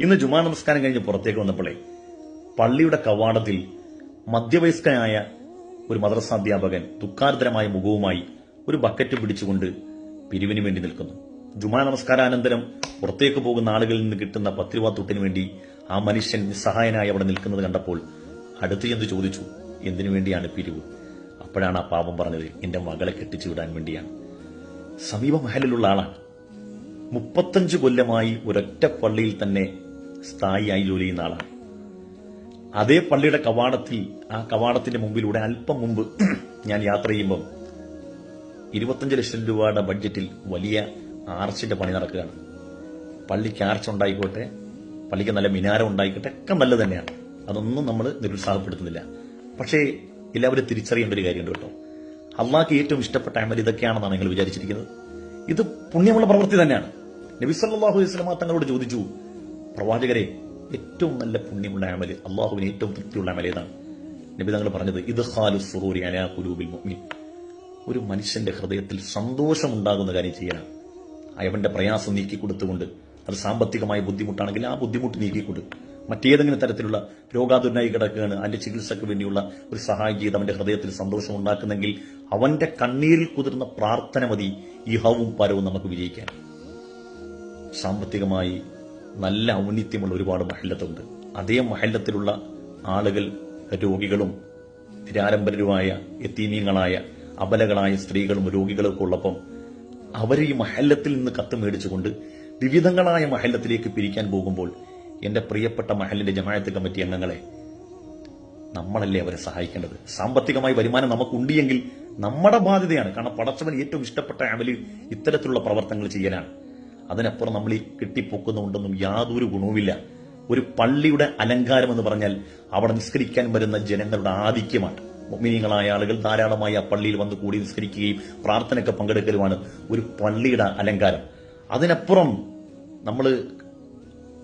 ഇന്ന് ജുമാ നമസ്കാരം കഴിഞ്ഞ് പുറത്തേക്ക് വന്നപ്പോഴേ പള്ളിയുടെ കവാടത്തിൽ മധ്യവയസ്കനായ ഒരു മദ്രസ അധ്യാപകൻ ദുഃഖാർദ്രമായ മുഖവുമായി ഒരു ബക്കറ്റ് പിടിച്ചുകൊണ്ട് പിരിവിന് വേണ്ടി നിൽക്കുന്നു. ജുമാ നമസ്കാരാനന്തരം പുറത്തേക്ക് പോകുന്ന ആളുകളിൽ നിന്ന് കിട്ടുന്ന പത്രിവാ രൂപ തൊട്ടിന് വേണ്ടി ആ മനുഷ്യൻ നിസ്സഹായനായി അവിടെ നിൽക്കുന്നത് കണ്ടപ്പോൾ അടുത്ത് ചെന്ന് ചോദിച്ചു എന്തിനു വേണ്ടിയാണ് പിരിവ്? അപ്പോഴാണ് ആ പാപം പറഞ്ഞത് എന്റെ മകളെ കെട്ടിച്ചു വിടാൻ വേണ്ടിയാണ്. സമീപ മഹലിലുള്ള ആളാണ്. മുപ്പത്തഞ്ച് കൊല്ലമായി ഒരൊറ്റ പള്ളിയിൽ തന്നെ സ്ഥായിയായി ജോലി ചെയ്യുന്ന ആളാണ്. അതേ പള്ളിയുടെ കവാടത്തിൽ ആ കവാടത്തിന്റെ മുമ്പിലൂടെ അല്പം മുമ്പ് ഞാൻ യാത്ര ചെയ്യുമ്പം ഇരുപത്തഞ്ച് ലക്ഷം രൂപയുടെ ബഡ്ജറ്റിൽ വലിയ ആർച്ചിന്റെ പണി നടക്കുകയാണ്. പള്ളിക്ക് ആർച്ച് ഉണ്ടായിക്കോട്ടെ പള്ളിക്ക് നല്ല മിനാരം ഉണ്ടായിക്കോട്ടെ ഒക്കെ നല്ലത് തന്നെയാണ്. അതൊന്നും നമ്മൾ നിരുത്സാഹപ്പെടുത്തുന്നില്ല. പക്ഷേ എല്ലാവരും തിരിച്ചറിയേണ്ട ഒരു കാര്യമുണ്ട് കേട്ടോ. അള്ളാഹ്ക്ക് ഏറ്റവും ഇഷ്ടപ്പെട്ട അമൽ ഇതൊക്കെയാണെന്നാണ് നിങ്ങൾ വിചാരിച്ചിരിക്കുന്നത്. ഇത് പുണ്യമുള്ള പ്രവൃത്തി തന്നെയാണ്. നബി സല്ലല്ലാഹു അലൈഹി വസല്ലമ തങ്ങളോട് ചോദിച്ചു പ്രവാചകരെ ഏറ്റവും നല്ല പുണ്യമുള്ള അമൽ അള്ളാഹുവിന് ഏറ്റവും തൃപ്തിയുള്ള അമൽ ഏതാണ്? നബി തങ്ങൾ പറഞ്ഞത് ഇത് ഹാലു സുറൂരി അലാ കുലൂബിൽ മുഅ്മിൻ. ഒരു മനുഷ്യന്റെ ഹൃദയത്തിൽ സന്തോഷമുണ്ടാകുന്ന കാര്യം ചെയ്യണം അയവന്റെ പ്രയാസം നീക്കി കൊടുത്തുകൊണ്ട് അത് സാമ്പത്തികമായ ബുദ്ധിമുട്ടാണെങ്കിൽ ആ ബുദ്ധിമുട്ട് നീക്കിക്കൊണ്ട് മറ്റേതെങ്കിലും തരത്തിലുള്ള രോഗാതുരനായി കിടക്കുകയാണ് അതിന്റെ ചികിത്സയ്ക്ക് വേണ്ടിയുള്ള ഒരു സഹായം ചെയ്ത് അവന്റെ ഹൃദയത്തിൽ സന്തോഷം ഉണ്ടാക്കുന്നെങ്കിൽ അവന്റെ കണ്ണീരിൽ കുതിർന്ന പ്രാർത്ഥന മതി ഈ ഇഹവും പരവും നമുക്ക് വിജയിക്കാൻ. സാമ്പത്തികമായി നല്ല ഔന്നിത്യമുള്ള ഒരുപാട് മഹല്ലത്തുണ്ട്. അതേ മഹല്ലത്തിലുള്ള ആളുകൾ രോഗികളും നിരാലംബരരുമായ എത്തീമീങ്ങളായ അബലകളായ സ്ത്രീകളും രോഗികളൊക്കെ ഉള്ളപ്പം അവർ ഈ മഹല്ലത്തിൽ നിന്ന് കത്ത് മേടിച്ചുകൊണ്ട് വിവിധങ്ങളായ മഹല്ലത്തിലേക്ക് പിരിക്കാൻ പോകുമ്പോൾ എന്റെ പ്രിയപ്പെട്ട മഹലിന്റെ ജമായത്ത് കമ്മിറ്റി അംഗങ്ങളെ നമ്മളല്ലേ അവരെ സഹായിക്കേണ്ടത്? സാമ്പത്തികമായി വരുമാനം നമുക്കുണ്ടെങ്കിൽ നമ്മുടെ ബാധ്യതയാണ്. കാരണം പടച്ചവൻ ഏറ്റവും ഇഷ്ടപ്പെട്ട അമൽ ഇത്തരത്തിലുള്ള പ്രവർത്തനങ്ങൾ ചെയ്യാനാണ്. അതിനപ്പുറം നമ്മൾ ഈ കെട്ടിപ്പൊക്കുന്നുണ്ടെന്നും യാതൊരു ഗുണവുമില്ല. ഒരു പള്ളിയുടെ അലങ്കാരം എന്ന് പറഞ്ഞാൽ അവിടെ നിസ്കരിക്കാൻ വരുന്ന ജനങ്ങളുടെ ആധിക്യമാണ്. മുഅ്മിനീങ്ങളായ ആളുകൾ ധാരാളമായി ആ പള്ളിയിൽ വന്ന് കൂടി നിസ്കരിക്കുകയും പ്രാർത്ഥനയ്ക്ക് പങ്കെടുക്കലുമാണ് ഒരു പള്ളിയുടെ അലങ്കാരം. അതിനപ്പുറം നമ്മൾ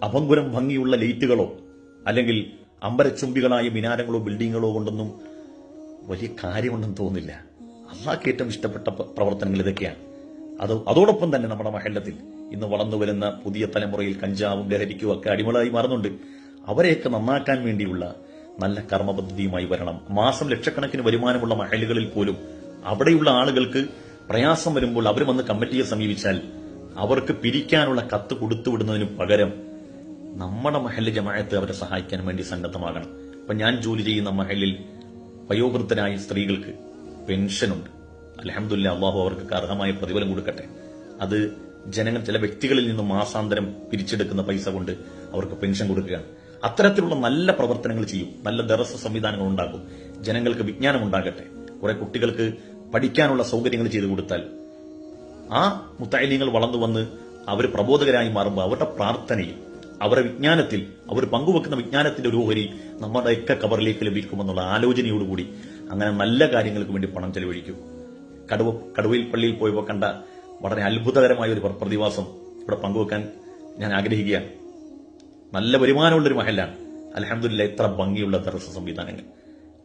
അപങ്കുരം ഭംഗിയുള്ള ലൈറ്റുകളോ അല്ലെങ്കിൽ അമ്പരച്ചുംബികളായ മിനാരങ്ങളോ ബിൽഡിങ്ങുകളോ കൊണ്ടൊന്നും വലിയ കാര്യമുണ്ടെന്ന് തോന്നുന്നില്ല. അള്ളാഹ്ക്ക് ഏറ്റവും ഇഷ്ടപ്പെട്ട പ്രവർത്തനങ്ങൾ ഇതൊക്കെയാണ്. അത് അതോടൊപ്പം തന്നെ നമ്മുടെ മഹല്ലത്തിൽ ഇന്ന് വളർന്നു വരുന്ന പുതിയ തലമുറയിൽ കഞ്ചാവും ലഹരിക്കും ഒക്കെ അടിമകളായി മാറുന്നുണ്ട്. അവരെയൊക്കെ നന്നാക്കാൻ വേണ്ടിയുള്ള നല്ല കർമ്മപദ്ധതിയുമായി വരണം. മാസം ലക്ഷക്കണക്കിന് വരുമാനമുള്ള മഹലുകളിൽ പോലും അവിടെയുള്ള ആളുകൾക്ക് പ്രയാസം വരുമ്പോൾ അവർ വന്ന് കമ്മിറ്റിയെ സമീപിച്ചാൽ അവർക്ക് പിരിക്കാനുള്ള കത്ത് കൊടുത്തുവിടുന്നതിന് പകരം നമ്മുടെ മഹൽ ജമായത്ത് അവരെ സഹായിക്കാൻ വേണ്ടി സന്നദ്ധമാകണം ഇപ്പൊ ഞാൻ ജോലി ചെയ്യുന്ന മഹലിൽ വയോവൃദ്ധരായ സ്ത്രീകൾക്ക് പെൻഷനുണ്ട്. അലഹമുല്ല അള്ളാഹു അവർക്ക് അർഹമായ പ്രതിഫലം കൊടുക്കട്ടെ. അത് ജനങ്ങൾ ചില വ്യക്തികളിൽ നിന്നും മാസാന്തരം പിരിച്ചെടുക്കുന്ന പൈസ കൊണ്ട് അവർക്ക് പെൻഷൻ കൊടുക്കുകയാണ്. അത്തരത്തിലുള്ള നല്ല പ്രവർത്തനങ്ങൾ ചെയ്യും. നല്ല ദറസ സംവിധാനങ്ങൾ ഉണ്ടാക്കും. ജനങ്ങൾക്ക് വിജ്ഞാനം ഉണ്ടാകട്ടെ. കുറെ കുട്ടികൾക്ക് പഠിക്കാനുള്ള സൗകര്യങ്ങൾ ചെയ്തു കൊടുത്താൽ ആ മുത്തായാലിങ്ങൾ വളർന്നു വന്ന് അവർ പ്രബോധകരായി മാറുമ്പോൾ അവരുടെ പ്രാർത്ഥനയിൽ അവരുടെ വിജ്ഞാനത്തിൽ അവർ പങ്കുവെക്കുന്ന വിജ്ഞാനത്തിന്റെ ഒരു ഓഹരി നമ്മുടെയൊക്കെ കവറിലേക്ക് ലഭിക്കുമെന്നുള്ള ആലോചനയോടുകൂടി അങ്ങനെ നല്ല കാര്യങ്ങൾക്ക് വേണ്ടി പണം ചെലവഴിക്കും. കടുവ കടുവയിൽ പള്ളിയിൽ പോയപ്പോൾ കണ്ട വളരെ അത്ഭുതകരമായ ഒരു പ്രതിഭാസം ഇവിടെ പങ്കുവെക്കാൻ ഞാൻ ആഗ്രഹിക്കുകയാണ്. നല്ല വരുമാനമുള്ളൊരു മഹലാണ് അലഹമില്ല എത്ര ഭംഗിയുള്ള ദർശ സംവിധാനങ്ങൾ.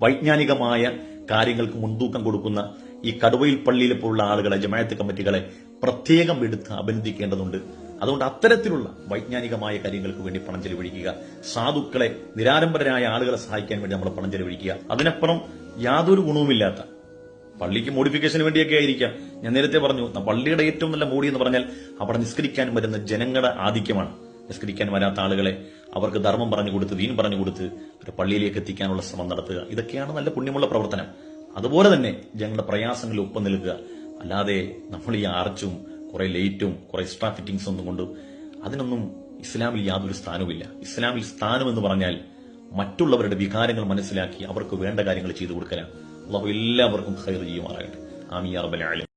വൈജ്ഞാനികമായ കാര്യങ്ങൾക്ക് മുൻതൂക്കം കൊടുക്കുന്ന ഈ കടുവയിൽ പള്ളിയിൽ പോലുള്ള ആളുകളെ ജമായത്ത് കമ്മിറ്റികളെ പ്രത്യേകം എടുത്ത് അഭിനന്ദിക്കേണ്ടതുണ്ട്. അതുകൊണ്ട് അത്തരത്തിലുള്ള വൈജ്ഞാനികമായ കാര്യങ്ങൾക്ക് വേണ്ടി പണം ചെലവഴിക്കുക സാധുക്കളെ നിരാരംഭരായ ആളുകളെ സഹായിക്കാൻ വേണ്ടി നമ്മൾ പണം ചെലവഴിക്കുക അതിനപ്പുറം യാതൊരു ഗുണവുമില്ലാത്ത പള്ളിക്ക് മോഡിഫിക്കേഷന് വേണ്ടിയൊക്കെ ആയിരിക്കാം. ഞാൻ നേരത്തെ പറഞ്ഞു പള്ളിയുടെ ഏറ്റവും നല്ല മോഡി എന്ന് പറഞ്ഞാൽ അവിടെ നിസ്കരിക്കാൻ വരുന്ന ജനങ്ങളുടെ ആധിക്യമാണ്. നിസ്കരിക്കാൻ വരാത്ത ആളുകളെ അവർക്ക് ധർമ്മം പറഞ്ഞു കൊടുത്ത് ദീൻ പറഞ്ഞു കൊടുത്ത് ഒരു പള്ളിയിലേക്ക് എത്തിക്കാനുള്ള ശ്രമം നടത്തുക. ഇതൊക്കെയാണ് നല്ല പുണ്യമുള്ള പ്രവർത്തനം. അതുപോലെ തന്നെ ജനങ്ങളുടെ പ്രയാസങ്ങളിൽ ഒപ്പം നിൽക്കുക അല്ലാതെ നമ്മൾ ഈ ആർച്ചും കുറെ ലൈറ്റും കുറെ എക്സ്ട്രാ ഫിറ്റിംഗ്സ് ഒന്നും കൊണ്ട് അതിനൊന്നും ഇസ്ലാമിൽ യാതൊരു സ്ഥാനവുമില്ല. ഇസ്ലാമിൽ സ്ഥാനം എന്ന് പറഞ്ഞാൽ മറ്റുള്ളവരുടെ വികാരങ്ങൾ മനസ്സിലാക്കി അവർക്ക് വേണ്ട കാര്യങ്ങൾ ചെയ്തു കൊടുക്കലാണ്. അള്ളാഹു എല്ലാവർക്കും ഹൈർ ചെയ്യുമാറാകട്ടെ ആമിയ റബ്ബൽ ആലമീൻ